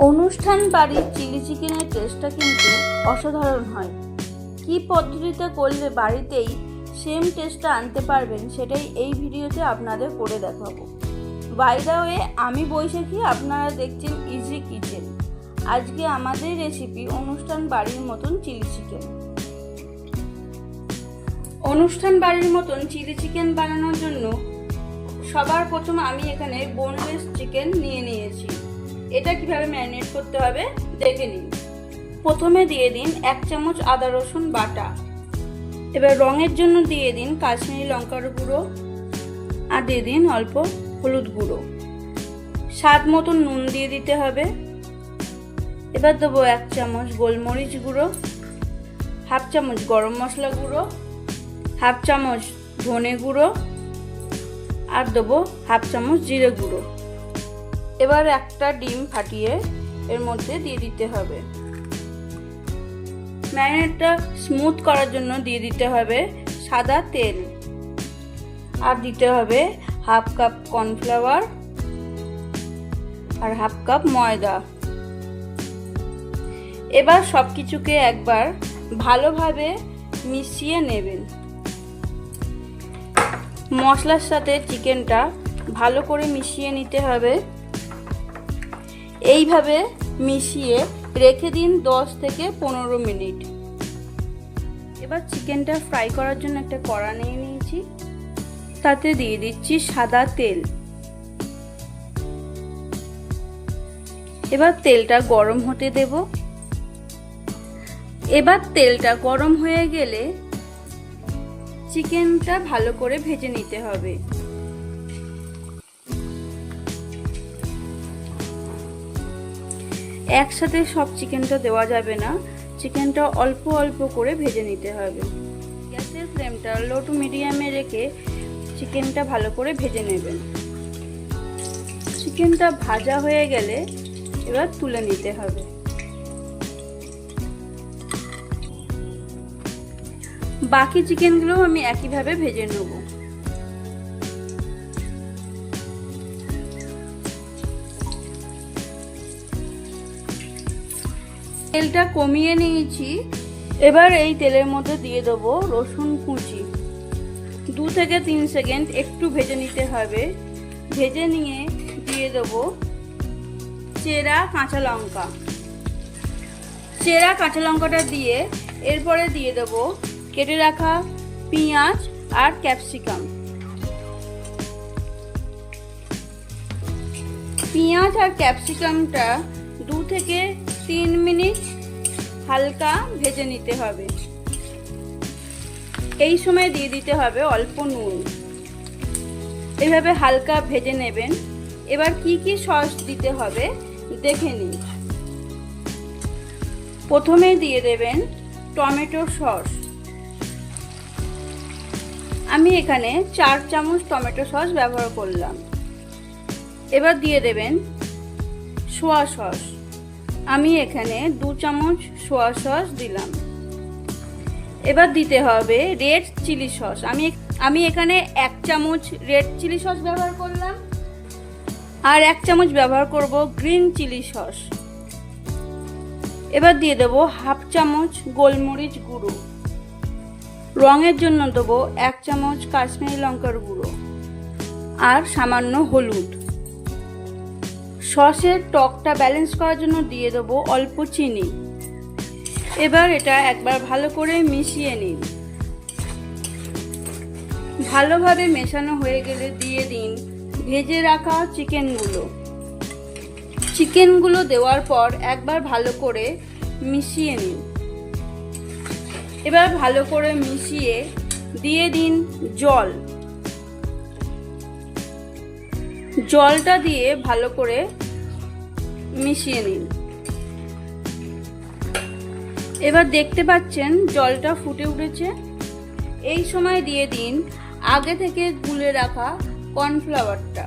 অনুষ্ঠান বাড়ির চিলি চিকেনের টেস্টটা কিন্তু অসাধারণ হয়। কী পদ্ধতিতে করলে বাড়িতেই সেম টেস্টটা আনতে পারবেন সেটাই এই ভিডিওতে আপনাদের করে দেখাবো। বাই দ্য ওয়ে আমি বৈশাখী, আপনারা দেখছেন ইজি কিচেন আজকে আমাদের রেসিপি অনুষ্ঠান বাড়ির মতন চিলি চিকেন। অনুষ্ঠান বাড়ির মতন চিলি চিকেন বানানোর জন্য সবার প্রথম আমি এখানে বোনলেস চিকেন নিয়ে নিয়েছি। এটা কীভাবে ম্যারিনেট করতে হবে? দেখে নিন। প্রথমে দিয়ে দিন এক চামচ আদা রসুন বাটা। এবার রঙের জন্য দিয়ে দিন কাশ্মীরি লঙ্কার গুঁড়ো আর দিয়ে দিন অল্প হলুদ গুঁড়ো। স্বাদ মতন নুন দিয়ে দিতে হবে। এবার দেবো এক চামচ গোলমরিচ গুঁড়ো, হাফ চামচ গরম মশলা গুঁড়ো, হাফ চামচ ধনে গুঁড়ো আর দেবো হাফ চামচ জিরে গুঁড়ো। এবার একটা ডিম ফাটিয়ে এর মধ্যে দিয়ে দিতে হবে। ম্যারিনেটটা স্মুথ করার জন্য দিয়ে দিতে হবে সাদা তেল। আর দিতে হবে হাফ কাপ কর্নফ্লাওয়ার আর হাফ কাপ ময়দা। এবার সব কিছুকে একবার ভালোভাবে মিশিয়ে নেবেন। মশলার সাথে চিকেনটা ভালো করে মিশিয়ে নিতে হবে। এইভাবে মিশিয়ে রেখে দিন দশ থেকে পনেরো মিনিট। এবার চিকেনটা ফ্রাই করার জন্য একটা কড়া নিয়ে নিয়েছি। তাতে দিয়ে দিচ্ছি সাদা তেল। এবার তেলটা গরম হতে দেব। এবার তেলটা গরম হয়ে গেলে চিকেনটা ভালো করে ভেজে নিতে হবে। একসাথে সব চিকেনটা দেওয়া যাবে না। চিকেনটা অল্প অল্প করে ভেজে নিতে হবে। গ্যাসের ফ্লেমটা লো টু মিডিয়ামে রেখে চিকেনটা ভালো করে ভেজে নেবেন। চিকেনটা ভাজা হয়ে গেলে এবার তুলে নিতে হবে। বাকি চিকেনগুলো আমি একইভাবে ভেজে নেব। তেলটা কমিয়ে নিয়েছি। এবার এই তেলের মধ্যে দিয়ে দেবো রসুন কুচি। দু থেকে তিন সেকেন্ড একটু ভেজে নিতে হবে। ভেজে নিয়ে দিয়ে দেবো চেরা কাঁচা লঙ্কা। চেরা কাঁচা লঙ্কাটা দিয়ে এরপরে দিয়ে দেবো কেটে রাখা পেঁয়াজ আর ক্যাপসিকাম। পেঁয়াজ আর ক্যাপসিকামটা দু থেকে তিন মিনিট হালকা ভেজে নিতে হবে। এই সময় দিয়ে দিতে হবে অল্প নুন। এভাবে হালকা ভেজে নেবেন। এবার কি কি সস দিতে হবে দেখে নিন। প্রথমে দিয়ে দেবেন টমেটো সস। আমি এখানে চার চামচ টমেটো সস ব্যবহার করলাম। এবার দিয়ে দেবেন সোয়া সস। আমি এখানে দু চামচ সোয়া সস দিলাম। এবার দিতে হবে রেড চিলি সস। আমি আমি এখানে এক চামচ রেড চিলি সস ব্যবহার করলাম আর এক চামচ ব্যবহার করব গ্রিন চিলি সস। এবার দিয়ে দেবো হাফ চামচ গোলমরিচ গুঁড়ো। রঙের জন্য দেবো এক চামচ কাশ্মীরি লঙ্কার গুঁড়ো আর সামান্য হলুদ। সসের টকটা ব্যালেন্স করার জন্য দিয়ে দেবো অল্প চিনি। এবার এটা একবার ভালো করে মিশিয়ে নিন। ভালোভাবে মেশানো হয়ে গেলে দিয়ে দিন ভেজে রাখা চিকেনগুলো। চিকেনগুলো দেওয়ার পর একবার ভালো করে মিশিয়ে নিন। এবার ভালো করে মিশিয়ে দিয়ে দিন জল। জলটা দিয়ে ভালো করে মিশিয়ে নিন। এবার দেখতে পাচ্ছেন জলটা ফুটে উঠেছে। এই সময় দিয়ে দিন আগে থেকে গুলে রাখা কর্নফ্লাওয়ারটা।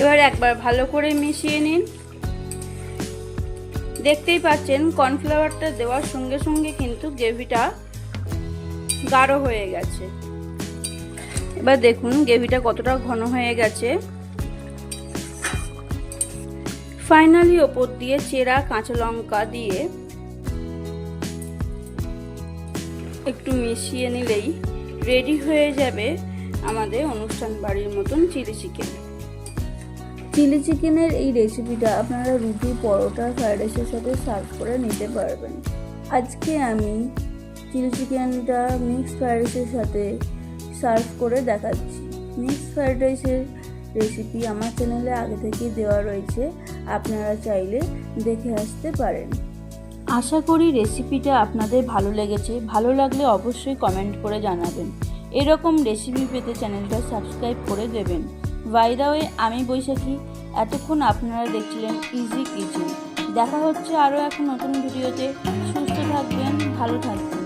এবার একবার ভালো করে মিশিয়ে নিন। দেখতেই পাচ্ছেন কর্নফ্লাওয়ারটা দেওয়ার সঙ্গে সঙ্গে কিন্তু গ্রেভিটা গাঢ় হয়ে গেছে। এবার দেখুন গ্রেভিটা কতটা ঘন হয়ে গেছে। ফাইনালি ওপর দিয়ে চেরা কাঁচা লঙ্কা দিয়ে একটু মিশিয়ে নিলেই রেডি হয়ে যাবে আমাদের অনুষ্ঠান বাড়ির মতন চিলি চিকেন। চিলি চিকেনের এই রেসিপিটা আপনারা রুটি, পরোটা, ফ্রাইড রাইসের সাথে সার্ভ করে নিতে পারবেন। আজকে আমি চিলি চিকেনটা মিক্সড ফ্রাইড রাইসের সাথে সার্ভ করে দেখাচ্ছি। মিক্সড ফ্রাইড রাইসের রেসিপি আমার চ্যানেলে আগে থেকেই দেওয়া রয়েছে, আপনারা চাইলে দেখে আসতে পারেন। আশা করি রেসিপিটা আপনাদের ভালো লেগেছে। ভালো লাগলে অবশ্যই কমেন্ট করে জানাবেন। এরকম রেসিপি পেতে চ্যানেলটা সাবস্ক্রাইব করে দেবেন। ওয়ে, আমি বৈশাখী। এতক্ষণ আপনারা দেখছিলেন ইজি কিচেন দেখা হচ্ছে আরও এক নতুন ভিডিওতে। সুস্থ থাকবেন, ভালো থাকবেন।